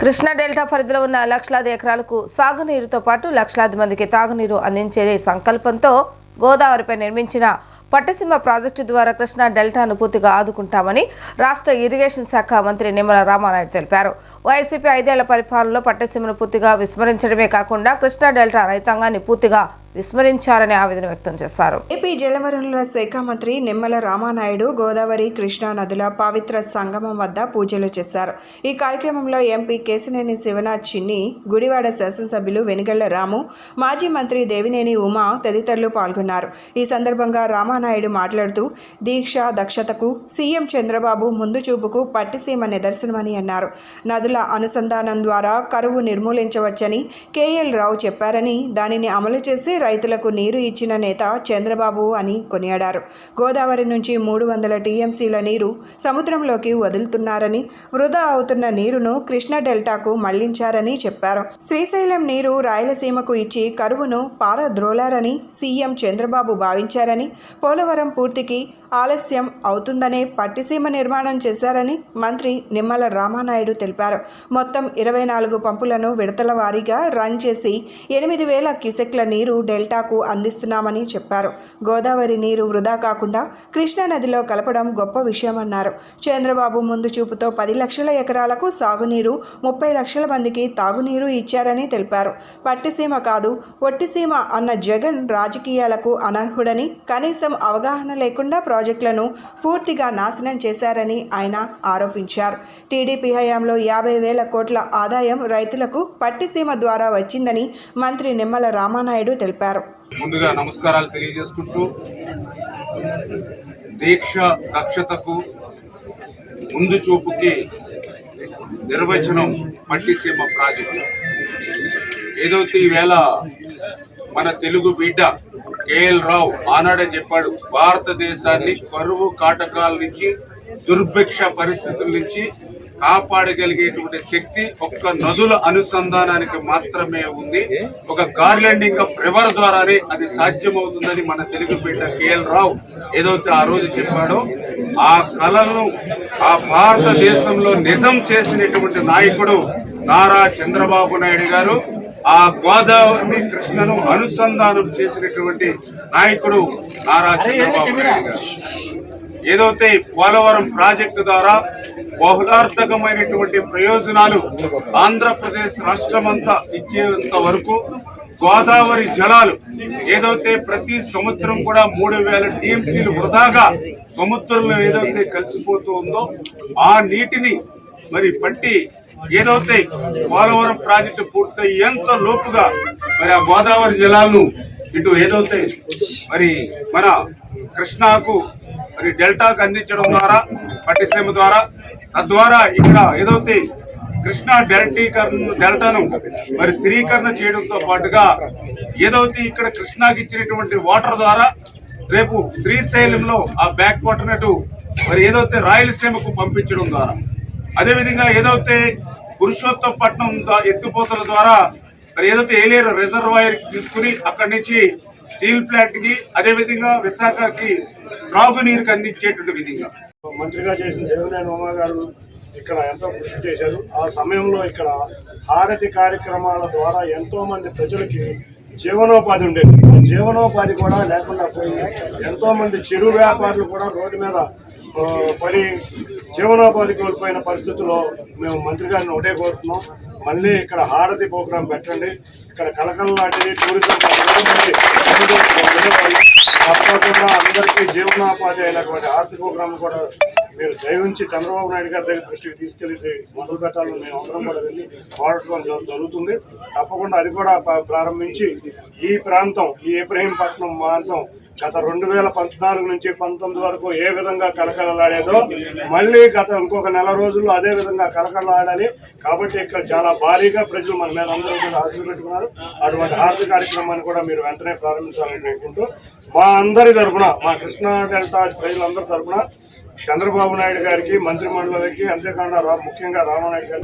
Krishna delta పరిధిలో ఉన్న లక్షలాది ఎకరాలకు సాగునీరుతో పాటు లక్షలాది మందికి తాగునీరు అందించే సంకల్పంతో గోదావరిపై నిర్మించిన పట్టసీమ ప్రాజెక్టు ద్వారా కృష్ణా డెల్టాను పూర్తిగా ఆదుకుంటామని రాష్ట్ర ఇరిగేషన్ శాఖ మంత్రి నిమ్మల రామానాయుడు తెలిపారు. వైసీపీ ఐదేళ్ళ పరిపాలనలో పట్టసీమను పూర్తిగా విస్మరించడమే కాకుండా కృష్ణా డెల్టా రైతాంగాన్ని పూర్తిగా విస్మరించారని ఆవేదన వ్యక్తం చేశారు. ఏపీ జలవనరుల శాఖ మంత్రి నిమ్మల రామానాయుడు గోదావరి కృష్ణా నదుల పవిత్ర సంగమం వద్ద పూజలు చేశారు. ఈ కార్యక్రమంలో ఎంపీ కేసినేని శివనాథ్ చిన్ని గుడివాడ శాసనసభ్యులు వెనుగళ్ళ రాము మాజీ మంత్రి దేవినేని ఉమా తదితరులు పాల్గొన్నారు. ఈ సందర్భంగా రామానాయుడు మాట్లాడుతూ దీక్ష దక్షతకు సీఎం చంద్రబాబు ముందు చూపుకు పట్టిసీమ నిదర్శనమని అన్నారు. నదుల అనుసంధానం ద్వారా కరువు నిర్మూలించవచ్చని కేఎల్ రావు చెప్పారని దానిని అమలు చేసి రైతులకు నీరు ఇచ్చిన నేత చంద్రబాబు అని కొనియాడారు. గోదావరి నుంచి మూడు వందల టీఎంసీల నీరు సముద్రంలోకి వదులుతున్నారని వృధా అవుతున్న నీరును కృష్ణా డెల్టాకు మళ్ళించారని చెప్పారు. శ్రీశైలం నీరు రాయలసీమకు ఇచ్చి కరువును పారద్రోలారని సీఎం చంద్రబాబు భావించారని పోలవరం పూర్తికి ఆలస్యం అవుతుందనే పట్టిసీమ నిర్మాణం చేశారని మంత్రి నిమ్మల రామానాయుడు తెలిపారు. మొత్తం ఇరవై నాలుగు పంపులను విడతల వారీగా రన్ చేసి ఎనిమిది వేల కిసెక్ల నీరు డెల్టాకు అందిస్తున్నామని చెప్పారు. గోదావరి నీరు వృధా కాకుండా కృష్ణా నదిలో కలపడం గొప్ప విషయమన్నారు. చంద్రబాబు ముందు చూపుతో పది లక్షల ఎకరాలకు సాగునీరు ముప్పై లక్షల మందికి తాగునీరు ఇచ్చారని తెలిపారు. పట్టిసీమ కాదు ఒట్టిసీమ అన్న జగన్ రాజకీయాలకు అనర్హుడని కనీసం అవగాహన లేకుండా ప్రాజెక్టులను పూర్తిగా నాశనం చేశారని ఆయన ఆరోపించారు. టీడీపీ హయాంలో యాభై వేల కోట్ల ఆదాయం రైతులకు పట్టిసీమ ద్వారా వచ్చిందని మంత్రి నిమ్మల రామానాయుడు తెలిపారు. ముందుగా నమస్కారాలు తెలియజేసుకుంటూ దీక్ష దక్షతకు ముందు చూపుకి నిర్వచనం పట్టిసీమ ప్రాజెక్టు. ఏదైతే ఈవేళ మన తెలుగు బిడ్డ కేఎల్ రావు ఆనాడే చెప్పాడు భారతదేశాన్ని కరువు కాటకాల నుంచి దుర్భిక్ష పరిస్థితుల నుంచి కాపాడగలిగేటువంటి శక్తి ఒక్క నదుల అనుసంధానానికి మాత్రమే ఉంది. ఒక గార్లెండింగ్ ఆఫ్ రివర్ ద్వారానే అది సాధ్యమవుతుందని మన తెలుగు బిడ్డ కేఎల్ రావు ఏదైతే ఆ రోజు చెప్పాడో ఆ కళలను ఆ భారతదేశంలో నిజం చేసినటువంటి నాయకుడు నారా చంద్రబాబు నాయుడు గారు ఆ గోదావరి కృష్ణను అనుసంధానం చేసినటువంటి నాయకుడు నారా చంద్రబాబు నాయుడు గారు. ఏదైతే పోలవరం ప్రాజెక్టు ద్వారా బహుళార్థకమైనటువంటి ప్రయోజనాలు ఆంధ్రప్రదేశ్ రాష్ట్రమంతా ఇచ్చేంత వరకు గోదావరి జలాలు ఏదైతే ప్రతి సంవత్సరం కూడా మూడు వేల టీఎంసీలు వృధాగా సముద్రంలో ఏదైతే కలిసిపోతూ ఉందో ఆ నీటిని మరి పట్టి ఏదైతే పోలవరం ప్రాజెక్టు పూర్తయ్యేంత లోపుగా మరి ఆ గోదావరి జలాలను ఇటు ఏదైతే మరి మన కృష్ణాకు మరి డెల్టాకు అందించడం ద్వారా పట్టిసీమ ద్వారా తద్వారా ఇక్కడ ఏదైతే కృష్ణా డెల్టీకరణ డెల్టాను మరి స్థిరీకరణ చేయడంతో పాటుగా ఏదైతే ఇక్కడ కృష్ణాకి ఇచ్చినటువంటి వాటర్ ద్వారా రేపు శ్రీశైలంలో ఆ బ్యాక్ వాటర్ మరి ఏదైతే రాయలసీమకు పంపించడం ద్వారా అదేవిధంగా ఏదైతే పురుషోత్తపట్నం దా- ఎత్తిపోతల ద్వారా మరి ఏదైతే ఏలేరు రిజర్వాయర్ తీసుకుని అక్కడి నుంచి స్టీల్ ప్లాంట్కి అదేవిధంగా విశాఖకి త్రాగునీరుకి అందించేటువంటి విధంగా. మంత్రిగా చేసిన దేవినేని ఉమా గారు ఇక్కడ ఎంతో కృషి చేశారు. ఆ సమయంలో ఇక్కడ హారతి కార్యక్రమాల ద్వారా ఎంతో మంది ప్రజలకి జీవనోపాధి ఉండేది. ఆ జీవనోపాధి కూడా లేకుండా పోయింది. ఎంతో మంది చిరు వ్యాపారులు కూడా రోడ్డు మీద పని జీవనోపాధి కోల్పోయిన పరిస్థితుల్లో మేము మంత్రి గారిని ఒకటే కోరుతున్నాం. మళ్ళీ ఇక్కడ హారతి ప్రోగ్రాం పెట్టండి. ఇక్కడ కలకల లాంటిది టూరిజం తప్పకుండా అందరికీ జీవనోపాధి అయినటువంటి హారతి ప్రోగ్రాం కూడా మీరు దయవుంచి చంద్రబాబు నాయుడు గారి దగ్గర దృష్టికి తీసుకెళ్ళి మొదలు పెట్టాలని మేము అందరం కూడా వెళ్ళి వాడటం జరుగుతుంది. తప్పకుండా అది కూడా ప్రారంభించి ఈ ప్రాంతం ఈ ఇబ్రహీంపట్నం ప్రాంతం గత రెండు వేల పద్నాలుగు నుంచి పంతొమ్మిది వరకు ఏ విధంగా కలకలలాడేదో మళ్ళీ గత ఇంకొక నెల రోజుల్లో అదే విధంగా కలకలలాడాలి కాబట్టి ఇక్కడ చాలా భారీగా ప్రజలు మన మీద అందరూ కూడా ఆశలు పెట్టుకున్నారు. అటువంటి ఆర్థిక కార్యక్రమాన్ని కూడా మీరు వెంటనే ప్రారంభించాలని అనుకుంటూ మా అందరి తరఫున మా కృష్ణా డెల్టా ప్రజలందరి తరపున చంద్రబాబు నాయుడు గారికి మంత్రిమండలికి అంతేకాకుండా ముఖ్యంగా రామానాయుడు గారికి